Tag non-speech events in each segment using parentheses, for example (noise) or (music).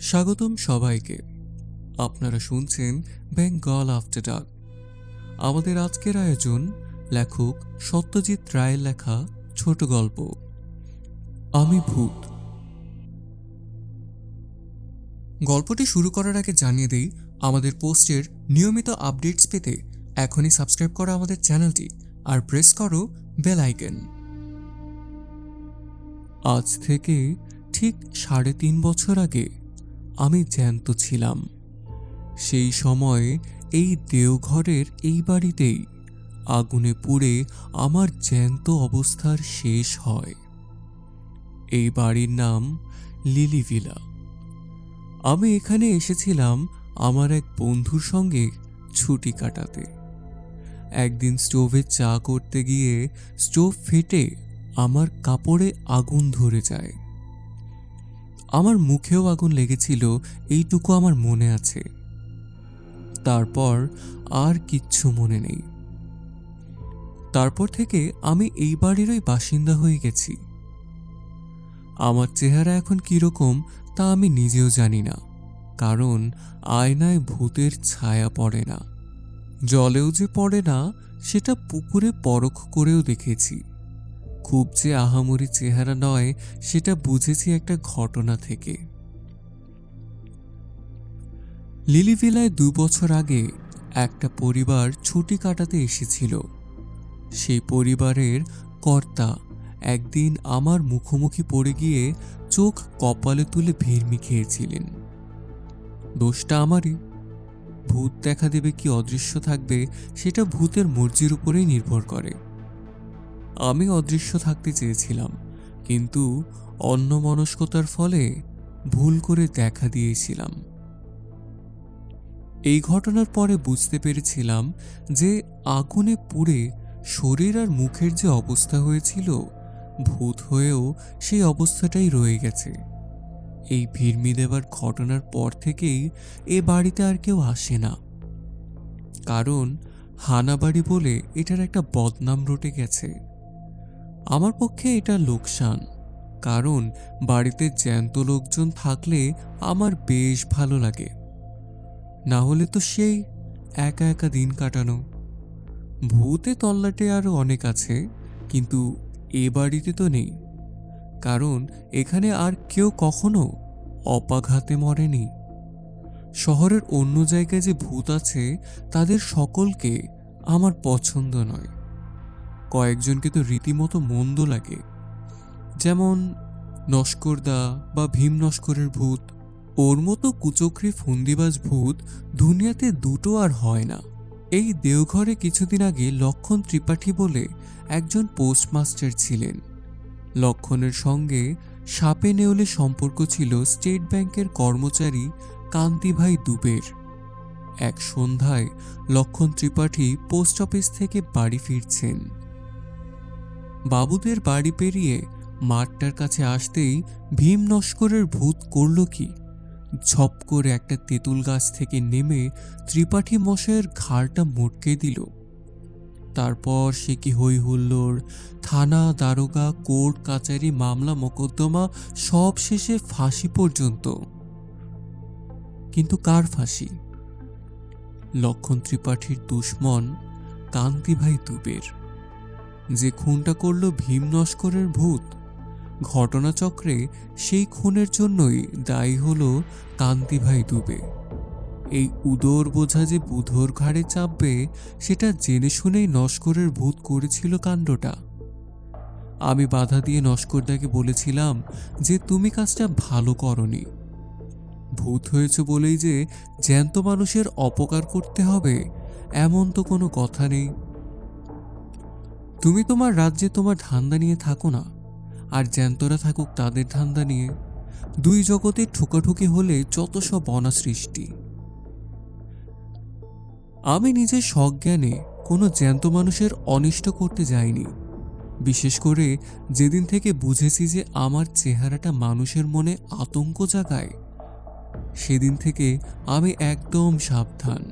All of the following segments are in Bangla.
স্বাগতম সবাইকে। আপনারা শুনছেন বেঙ্গল আফটার ডার্ক। আমাদের আজকের আয়োজন লেখক সত্যজিৎ রায়ের লেখা ছোট গল্প। আমি ভূত। গল্পটি শুরু করার আগে জানিয়ে দেই, আমাদের পোস্টের নিয়মিত আপডেটস পেতে এখনই সাবস্ক্রাইব করো আমাদের চ্যানেলটি আর প্রেস করো বেল আইকন। আজ থেকে ঠিক সাড়ে তিন বছর আগে আমি জ্যান্ত ছিলাম। সেই সময় এই দেওঘরের এই বাড়িতেই আগুনে পুড়ে আমার জ্যান্ত অবস্থার শেষ হয়। এই বাড়ির নাম লিলিভিলা আমি এখানে এসেছিলাম আমার এক বন্ধুর সঙ্গে ছুটি কাটাতে। একদিন স্টোভে চা করতে গিয়ে স্টোভ ফেটে আমার কাপড়ে আগুন ধরে যায়। আমার মুখেও আগুন লেগেছিল, এইটুকু আমার মনে আছে। তারপর আর কিচ্ছু মনে নেই। তারপর থেকে আমি এই বাড়িরই বাসিন্দা হয়ে গেছি। আমার চেহারা এখন কীরকম তা আমি নিজেও জানি না, কারণ আয়নায় ভূতের ছায়া পড়ে না। জলেও যে পড়ে না, সেটা পুকুরে পরখ করেও দেখেছি। খুব যে আহামরি চেহারা নয়, সেটা বুঝেছি একটা ঘটনা থেকে। লিলিভিলায় দু বছর আগে একটা পরিবার ছুটি কাটাতে এসেছিল। সেই পরিবারের কর্তা একদিন আমার মুখোমুখি পড়ে গিয়ে চোখ কপালে তুলে ভিড়মি খেয়েছিলেন। দোষটা আমারই। ভূত দেখা দেবে কি অদৃশ্য থাকবে, সেটা ভূতের মর্জির উপরেই নির্ভর করে। আমি অদৃশ্য থাকতে চেয়েছিলাম, কিন্তু অন্যমনস্কতার ফলে ভুল করে দেখা দিয়েছিলাম। এই ঘটনার পরে বুঝতে পেরেছিলাম যে আগুনে পুড়ে শরীর আর মুখের যে অবস্থা হয়েছিল, ভূত হয়েও সেই অবস্থাটাই রয়ে গেছে। এই ভিড়মি দেবার ঘটনার পর থেকেই এ বাড়িতে আর কেউ আসে না। কারণ হানাবাড়ি বলে এটার একটা বদনাম রটে গেছে। আমার পক্ষে এটা লোকসান, কারণ বাড়িতে জ্যান্ত লোকজন থাকলে আমার বেশ ভালো লাগে। না হলে তো সেই একা একা দিন কাটানো। ভূতে তল্লাটে আরও অনেক আছে, কিন্তু এ বাড়িতে তো নেই। কারণ এখানে আর কেউ কখনো অপাঘাতে মরেনি। শহরের অন্য জায়গায় যে ভূত আছে, তাদের সকলকে আমার পছন্দ নয়। কয়েকজনকে তো রীতিমতো মন্দ লাগে। যেমন নস্করদা বা ভীম নস্করের ভূত। ওর মতো কুচক্রি ফন্দিবাজ ভূত দুনিয়াতে দুটো আর হয় না। এই দেওঘরে কিছুদিন আগে লক্ষণ ত্রিপাঠী বলে একজন পোস্টমাস্টার ছিলেন। লক্ষণের সঙ্গে সাপে নেউলে সম্পর্ক ছিল স্টেট ব্যাংকের কর্মচারী কান্তিভাই দুবের। এক সন্ধ্যায় লক্ষণ ত্রিপাঠী পোস্ট অফিস থেকে বাড়ি ফিরছেন। বাবুদের বাড়ি পেরিয়ে মাঠটার কাছে আসতেই ভীম নস্করের ভূত করল কি? ঝপ করে একটা তেঁতুল গাছ থেকে নেমে ত্রিপাঠী মশাইয়ের ঘাড়টা মোটকে দিল। তারপর সে কি হই হুল্লোড় থানা, দারোগা, কোর্ট, কাচারি, মামলা, মোকদ্দমা, সব শেষে ফাঁসি পর্যন্ত। কিন্তু কার ফাঁসি? লক্ষণ ত্রিপাঠীর দুশ্মন কান্তিভাই দুবের। যে খুনটা করল ভীম নস্করের ভূত। ঘটনাচক্রে সেই খুনের জন্যই দায়ী হল কান্তিভাই দুবে। এই উদর বোঝা যে বুধর ঘাড়ে চাপবে, সেটা জেনে শুনেই নস্করের ভূত করেছিল কাণ্ডটা। আমি বাধা দিয়ে নস্করদাকে বলেছিলাম যে, তুমি কাজটা ভালো করনি। ভূত হয়েছে বলেই যে জ্যান্ত মানুষের অপকার করতে হবে, এমন তো কোনো কথা নেই। তুমি তোমার রাজ্যে তোমার ধান্দা নিয়ে থাকো না, আর জ্যান্তরা থাকুক তাদের ধান্দা নিয়ে। দুই জগতে ঠোকাঠুকি হলে যত সব অনাসৃষ্টি আমি নিজের সজ্ঞানে কোনো জ্যান্ত মানুষের অনিষ্ট করতে যাইনি। বিশেষ করে যেদিন থেকে বুঝেছি যে আমার চেহারাটা মানুষের মনে আতঙ্ক জাগায়, সেদিন থেকে আমি একদম সাবধান।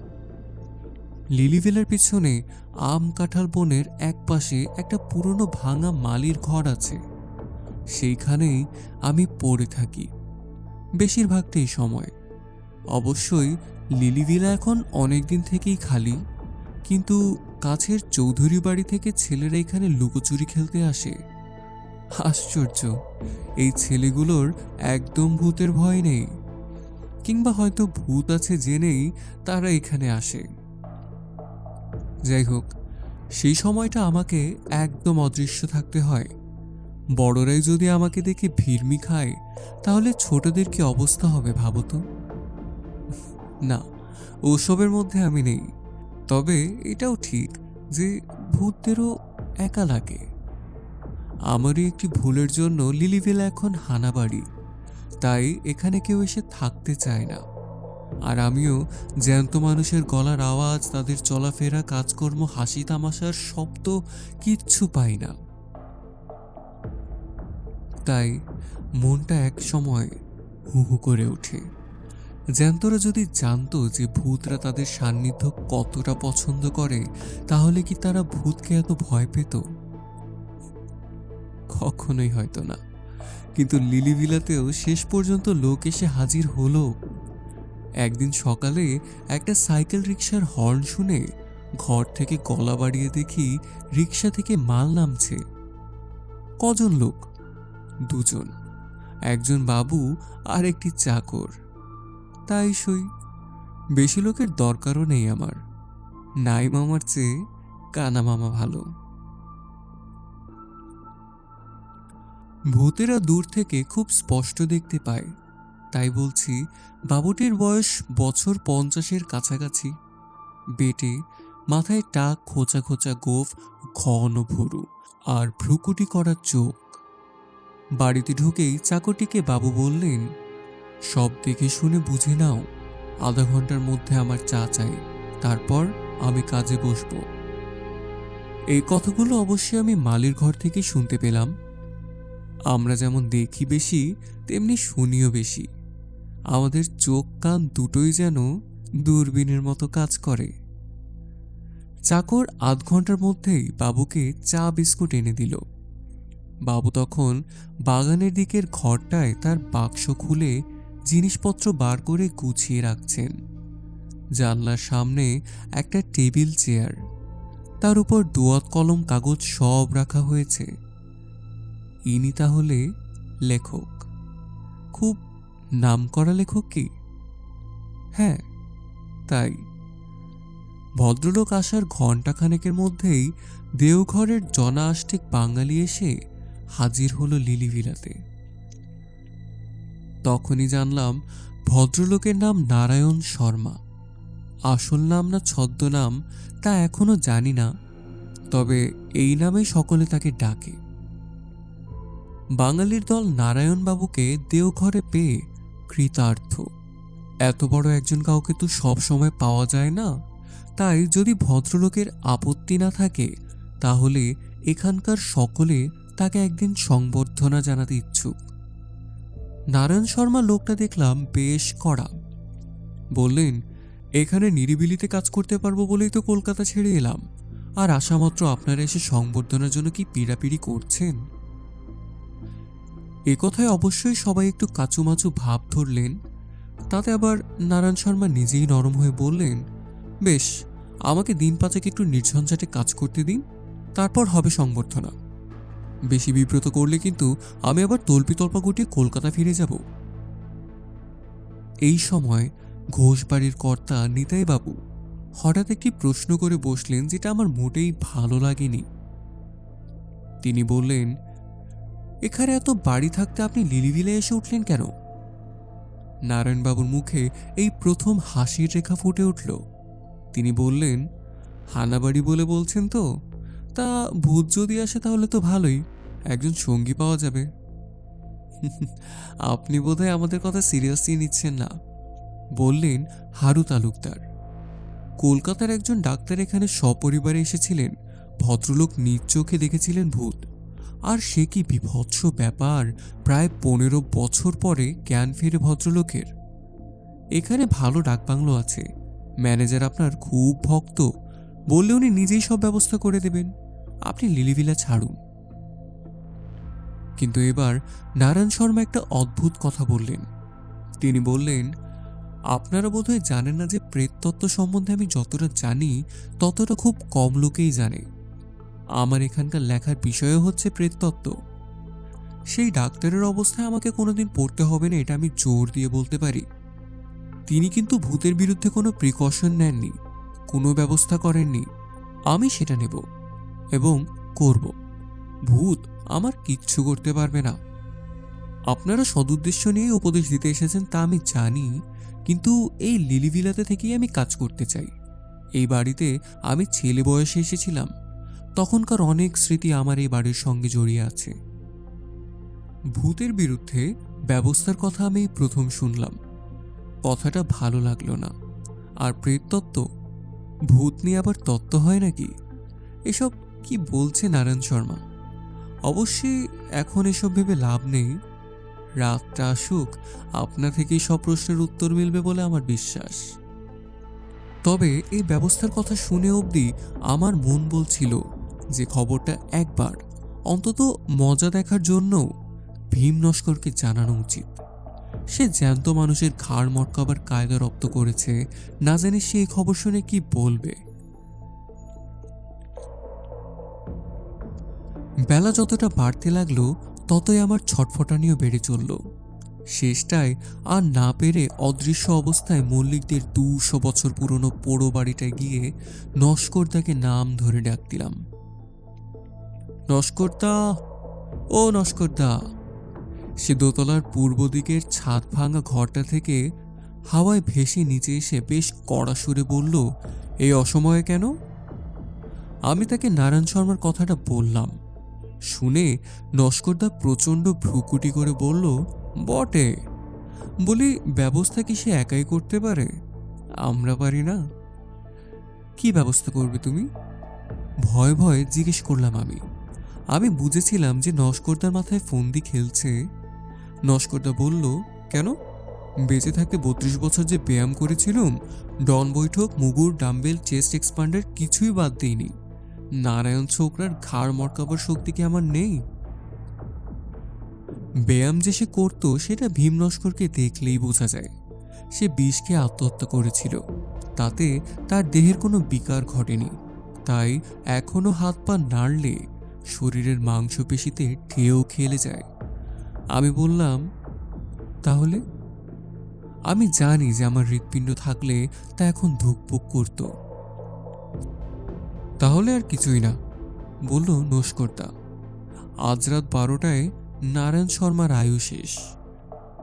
লিলিভেলের পিছনে আম কাঁঠাল বনের এক পাশে একটা পুরনো ভাঙা মালির ঘর আছে। সেইখানেই আমি পড়ে থাকি। বেশিরভাগটাই সময়। অবশ্যই লিলিভিলা এখন অনেক দিন থেকেই খালি। কিন্তু কাছের চৌধুরী বাড়ি থেকে ছেলেরা এখানে লুকোচুরি খেলতে আসে। আশ্চর্য! এই ছেলেগুলোর একদম ভূতের ভয় নেই। কিংবা হয়তো ভূত আছে জেনেই তারা এখানে আসে। যাই হোক, সেই সময়টা আমাকে একদম অদৃশ্য থাকতে হয়। বড়রাই যদি আমাকে দেখে ভিড়মি খায়, তাহলে ছোটদের কি অবস্থা হবে ভাবো তো? না, ওসবের মধ্যে আমি নেই। তবে এটাও ঠিক যে ভূতদেরও একা লাগে। আমারই একটি ভুলের জন্য লিলিভেলা এখন হানাবাড়ি, তাই এখানে কেউ এসে থাকতে চায় না। আর আমিও জ্যান্ত মানুষের গলার আওয়াজ, তাদের চলাফেরা, কাজকর্ম, হাসি তামাশার শব্দ কিচ্ছু পাই না। তাই মনটা এক সময় হু হু করে ওঠে। জ্যান্তরা যদি জানতো যে ভূতরা তাদের সান্নিধ্য কতটা পছন্দ করে, তাহলে কি তারা ভূতকে এত ভয় পেত? কখনোই হয়তো না। কিন্তু লিলিবিলাতেও শেষ পর্যন্ত লোক এসে হাজির হলো একদিন সকালে একটা সাইকেল রিক্সার হর্ন শুনে ঘর থেকে গলা বাড়িয়ে দেখি রিক্সা থেকে মাল নামছে। কজন লোক? দুজন। একজন বাবু আর একটি চাকর। তাই সই। বেশি লোকের দরকারও নেই আমার। নাই মামার চেয়ে কানা মামা ভালো। ভূতেরা দূর থেকে খুব স্পষ্ট দেখতে পায়। তাই বলছি, বাবুটির বয়স বছর পঞ্চাশের কাছাকাছি। বেটে মাথায় টাক, খোঁচা খোঁচা গোফ, ঘন ভুরু আর ভ্রুকুটি করা চোখ। বাড়িতে ঢুকেই চাকরটিকে বাবু বললেন, সব দেখে শুনে বুঝে নাও, আধা ঘণ্টার মধ্যে আমার চা চাই, তারপর আমি কাজে বসব। এই কথাগুলো অবশ্যই আমি মালির ঘর থেকে শুনতে পেলাম। আমরা যেমন দেখি বেশি, তেমনি শুনিও বেশি। আমাদের চোখ কান দুটোই যেন দূরবীনের মতো কাজ করে। চাকর আধ ঘণ্টার মধ্যেই বাবুকে চা বিস্কুট এনে দিল। বাবু তখন বাগানের দিকের ঘরটায় তার বাক্স খুলে জিনিসপত্র বার করে গুছিয়ে রাখছেন। জানলার সামনে একটা টেবিল চেয়ার। তার উপর দোয়াত কলম কাগজ সব রাখা হয়েছে। ইনি তাহলে লেখক। খুব নামকরা লেখক কি? হ্যাঁ তাই। ভদ্রলোক আসার ঘণ্টাখানেকের মধ্যেই দেওঘরের জনা আষ্টিক বাঙালি এসে হাজির হলো লিলিভিলাতে তখনই জানলাম ভদ্রলোকের নাম নারায়ণ শর্মা। আসল নাম না ছদ্মনাম তা এখনও জানি না, তবে এই নামেই সকলে তাকে ডাকে। বাঙালির দল নারায়ণবাবুকে দেওঘরে পেয়ে কৃতার্থ। এত বড় একজন কাউকে তো সব সময় পাওয়া যায় না। তাই যদি ভদ্রলোকের আপত্তি না থাকে, তাহলে এখানকার সকলে তাকে একদিন সংবর্ধনা জানাতে ইচ্ছুক। নারায়ণ শর্মা লোকটা দেখলাম বেশ কড়া। বললেন, এখানে নিরিবিলিতে কাজ করতে পারব বলেই তো কলকাতা ছেড়ে এলাম। আর আসামাত্র আপনারা এসে সংবর্ধনার জন্য কি পিড়াপিড়ি করছেন? এ কথায় অবশ্যই সবাই একটু কাচুমাচু ভাব ধরলেন। তাতে আবার নারায়ণ শর্মা নিজেই নরম হয়ে বললেন, বেশ, আমাকে দিন পাঁচেক একটু নির্ঝঞ্ঝাটে কাজ করতে দিন, তারপর হবে সংবর্ধনা। বেশি বিব্রত করলে কিন্তু আমি আবার তল্পি তল্পা গুটিয়ে কলকাতা ফিরে যাব। এই সময় ঘোষবাড়ির কর্তা নিতাই বাবু হঠাৎ একটি প্রশ্ন করে বসলেন যেটা আমার মোটেই ভালো লাগেনি। তিনি বললেন এখানে এত বাড়ি থাকতে আপনি লিলিভিলে এসে উঠলেন কেন? নারায়ণবাবুর মুখে এই প্রথম হাসির রেখা ফুটে উঠল। তিনি বললেন, হানাবাড়ি বলে বলছেন তো? তা ভূত যদি আসে তাহলে তো ভালোই, একজন সঙ্গী পাওয়া যাবে। (laughs) আপনি বোধহয় আমাদের কথা সিরিয়াসলি নিচ্ছেন না, বললেন হারু তালুকদার। কলকাতার একজন ডাক্তার এখানে সপরিবারে এসেছিলেন, ভদ্রলোক নিজ চোখে দেখেছিলেন ভূত। আর সে কি বিভৎস ব্যাপার? প্রায় পনেরো বছর পরে জ্ঞান ফিরে ভদ্রলোকের। এখানে ভালো ডাকবাংলো আছে। ম্যানেজার আপনার খুব ভক্ত। বললে উনি নিজেই সব ব্যবস্থা করে দেবেন। আপনি লিলিভিলা ছাড়ুন। কিন্তু এবার নারায়ণ শর্মা একটা অদ্ভুত কথা বললেন। তিনি বললেন, আপনারা বোধহয় জানেন না যে প্রেততত্ত্ব সম্বন্ধে আমি যতটা জানি, ততটা খুব কম লোকেই জানে। আমার এখানকার লেখার বিষয় হচ্ছে প্রেততত্ত্ব। সেই ডাক্তারের অবস্থায় আমাকে কোনোদিন পড়তে হবে না, এটা আমি জোর দিয়ে বলতে পারি। তিনি কিন্তু ভূতের বিরুদ্ধে কোনো প্রিকশন নেননি, কোনো ব্যবস্থা করেননি। আমি সেটা নেব এবং করব। ভূত আমার কিচ্ছু করতে পারবে না। আপনারা সদুদ্দেশ্য নিয়ে উপদেশ দিতে এসেছেন তা আমি জানি, কিন্তু এই লিলিবিলাতে থেকেই আমি কাজ করতে চাই। এই বাড়িতে আমি ছেলে বয়সে এসেছিলাম। তখনকার অনেক স্মৃতি আমার এই বাড়ির সঙ্গে জড়িয়ে আছে। ভূতের বিরুদ্ধে ব্যবস্থার কথা আমি প্রথম শুনলাম। কথাটা ভালো লাগল না। আর প্রেততত্ত্ব? ভূত নিয়ে আবার তত্ত্ব হয় নাকি? এসব কি বলছে নারায়ণ শর্মা? অবশ্যই এখন এসব ভেবে লাভ নেই। রাতটা আসুক, আপনা থেকেই সব প্রশ্নের উত্তর মিলবে বলে আমার বিশ্বাস। তবে এই ব্যবস্থার কথা শুনে অবধি আমার মন বলছিল যে খবরটা একবার, অন্তত মজা দেখার জন্য ভীম নস্করকে জানানো উচিত। সে জ্যান্ত মানুষের ঘাড় মটকাবার কায়দা রপ্ত করেছে, না জানি সে এই খবর শুনে কি বলবে? বেলা যতটা বাড়তে লাগল, ততই আমার ছটফটানিও বেড়ে চলল। শেষটায় আর না পেরে অদৃশ্য অবস্থায় মল্লিকদের দুশো বছর পুরনো পোড়ো বাড়িটায় গিয়ে নস্করদাকে নাম ধরে ডাক দিলাম। নস্করদা, ও নস্করদা। সে দোতলার পূর্ব দিকের ছাদ ভাঙা ঘরটা থেকে হাওয়ায় ভেসে নিচে এসে বেশ কড়া সুরে বলল, এই অসময়ে কেন? আমি তাকে নারায়ণ শর্মার কথাটা বললাম। শুনে নস্করদা প্রচণ্ড ভ্রুকুটি করে বলল, বটে। বলি, ব্যবস্থা কি সে একাই করতে পারে? আমরা পারি না। কি ব্যবস্থা করবে তুমি? ভয় ভয়ে জিজ্ঞেস করলাম আমি। আমি বুঝেছিলাম যে নস্করদার মাথায় ফন্দি খেলছে। নস্করদা বলল, কেন? বেঁচে থাকতে বত্রিশ বছর যে ব্যায়াম করেছিলুম, ডন বৈঠক, মুগুর, ডাম্বেল, চেস্ট এক্সপান্ডার কিছুই বাদ দিইনি। নারায়ণ ছোকরার ঘাড় মটকাবার শক্তি কি আমার নেই? ব্যায়াম যে সে করতো, সেটা ভীম নস্করকে দেখলেই বোঝা যায়। সে বিষকে আত্মহত্যা করেছিল। তাতে তার দেহের কোনো বিকার ঘটেনি। তাই এখনও হাত পা নাড়লে শরীরের মাংসপেশিতে ঢেউ খেলে যায়। আমি বললাম, তাহলে? আমি জানি যে আমার হৃৎপিণ্ড থাকলে তা এখন ধুকপুক করত। তাহলে আর কিছুই না, বলল নস্কর্তা। আজ রাত বারোটায় নারায়ণ শর্মার আয়ু শেষ।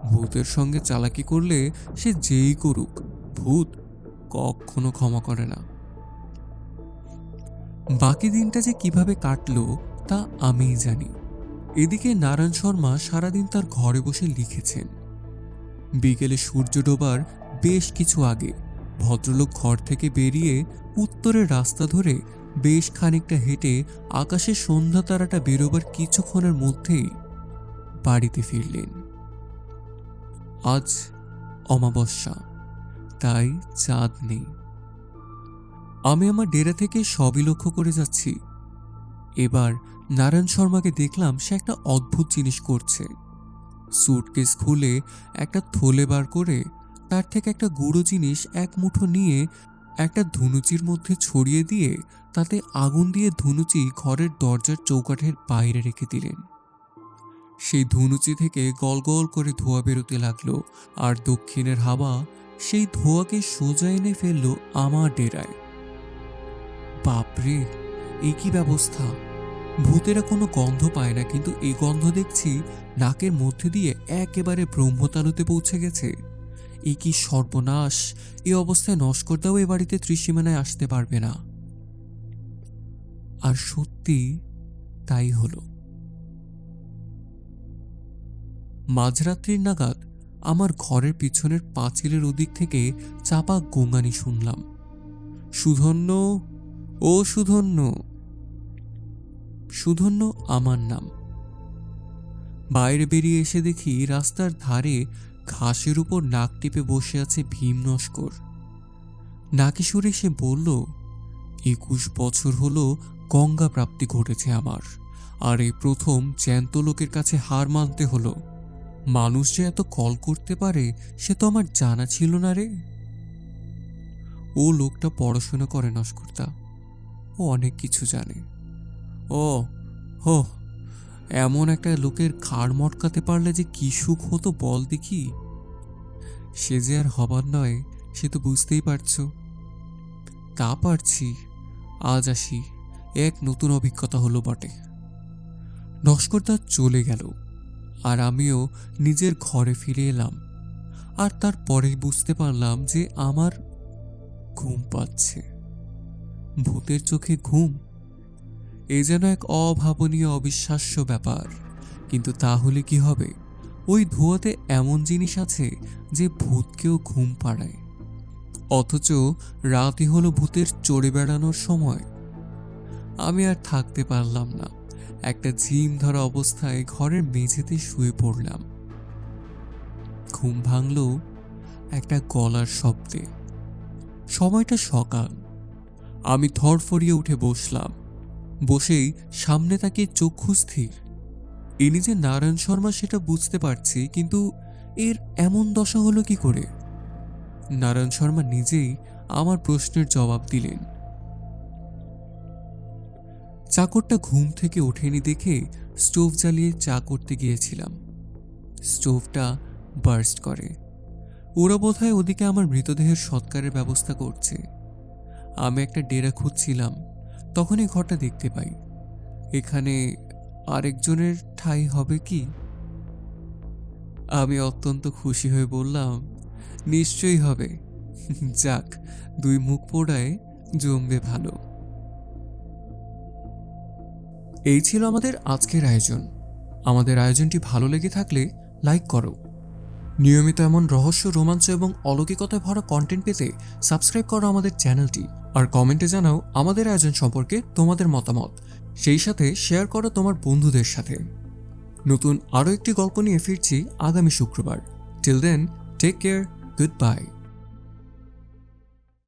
ভূতের সঙ্গে চালাকি করলে সে যেই করুক, ভূত কখনো ক্ষমা করে না। বাকি দিনটা যে কীভাবে কাটলো তা আমিই জানি। এদিকে নারায়ণ শর্মা সারাদিন তার ঘরে বসে লিখেছেন। বিকেলে সূর্য ডোবার বেশ কিছু আগে ভদ্রলোক ঘর থেকে বেরিয়ে উত্তরের রাস্তা ধরে বেশ খানিকটা হেঁটে আকাশে সন্ধ্যা তারাটা বেরোবার কিছুক্ষণের মধ্যেই বাড়িতে ফিরলেন। আজ অমাবস্যা, তাই চাঁদ নেই। আমি আমার ডেরা থেকে সবই লক্ষ্য করে যাচ্ছি। এবার নারায়ণ শর্মাকে দেখলাম সে একটা অদ্ভুত জিনিস করছে। সুটকেস খুলে একটা থলে বার করে তার থেকে একটা গুঁড়ো জিনিস এক মুঠো নিয়ে একটা ধুনুচির মধ্যে ছড়িয়ে দিয়ে তাতে আগুন দিয়ে ধুনুচি ঘরের দরজার চৌকাঠের বাইরে রেখে দিলেন। সেই ধুনুচি থেকে গল গল করে ধোঁয়া বেরোতে লাগল আর দক্ষিণের হাওয়া সেই ধোঁয়াকে সোজা এনে ফেলল আমার ডেরায়। বাপরে! এই কি ব্যবস্থা। ভূতেরা কোনো গন্ধ পায় না, কিন্তু এই গন্ধ দেখছি নাকের মধ্যে দিয়ে একেবারে ব্রহ্মতালুতে পৌঁছে গেছে। এ কি সর্বনাশ! এই অবস্থায় নস্করদাও এ বাড়িতে ত্রিসীমানায় আসতে পারবে না। আর সত্যি তাই হলো। মাঝরাত্রির নাগাদ আমার ঘরের পিছনের পাঁচিলের ওদিক থেকে চাপা গোঙানি শুনলাম। সুধন্য, ও সুধন্য সুধন্য আমার নাম। বাইরে বেরিয়ে এসে দেখি রাস্তার ধারে ঘাসের উপর নাক টিপে বসে আছে ভীম নস্কর। নাকি সুরে সে বলল, একুশ বছর হলো গঙ্গা প্রাপ্তি ঘটেছে আমার, আর এই প্রথম জ্যান্ত লোকের কাছে হার মানতে হলো। মানুষ যে এত কল করতে পারে, সে তো আমার জানা ছিল না রে। ও লোকটা পড়াশোনা করে নস্কর্তা ও অনেক কিছু জানে। ও, হো, এমন একটা লোকের খাড় মটকাতে পারলে যে কি সুখ হতো বল দেখি। সে যে আর হবার নয়, সে তো বুঝতেই পারছ। তা পারছি, আজ আসি, এক নতুন অভিজ্ঞতা হলো বটে। নস্করদা চলে গেল, আর আমিও নিজের ঘরে ফিরে এলাম, আর তারপরেই বুঝতে পারলাম যে আমার ঘুম পাচ্ছে। ভূতের চোখে ঘুম এ যেন এক অভাবনীয় অবিশ্বাস্য ব্যাপার। কিন্তু তাহলে কি হবে? ওই ধোঁয়াতে এমন জিনিস আছে যে ভূতকেও ঘুম পাড়ায়। অথচ রাতই হলো ভূতের চড়ে বেড়ানোর সময়। আমি আর থাকতে পারলাম না। একটা ঝিম ধরা অবস্থায় ঘরের মেঝেতে শুয়ে পড়লাম। ঘুম ভাঙল একটা গলার শব্দে। সময়টা সকাল। আমি থরফরিয়ে উঠে বসলাম। বসেই সামনে তাকিয়ে চক্ষু স্থির। ইনি যে নারায়ণ শর্মা সেটা বুঝতে পারছি, কিন্তু এর এমন দশা হলো কি করে? নারায়ণ শর্মা নিজেই আমার প্রশ্নের জবাব দিলেন। চাকরটা ঘুম থেকে ওঠেনি দেখে স্টোভ জ্বালিয়ে চা করতে গিয়েছিলাম। স্টোভটা বার্স্ট করে। ওরা বোধহয় ওদিকে আমার মৃতদেহের সৎকারের ব্যবস্থা করছে। আমি একটা ডেরা খুঁজছিলাম। তখনই ঘরটা দেখতে পাই। এখানে আরেকজনের ঠাঁই হবে কি? আমি অত্যন্ত খুশি হয়ে বললাম, নিশ্চয়ই হবে। যাক, দুই মুখ পোড়ায় জমবে ভালো। এই ছিল আমাদের আজকের আয়োজন। আমাদের আয়োজনটি ভালো লেগে থাকলে লাইক করো। নিয়মিত এমন রহস্য, রোমাঞ্চ এবং অলৌকিকতায় ভরা কন্টেন্ট পেতে সাবস্ক্রাইব করো আমাদের চ্যানেলটি আর কমেন্টে জানাও আমাদের আয়োজন সম্পর্কে তোমাদের মতামত। সেই সাথে শেয়ার করো তোমার বন্ধুদের সাথে। নতুন আরও একটি গল্প নিয়ে ফিরছি আগামী শুক্রবার। Till then take care good bye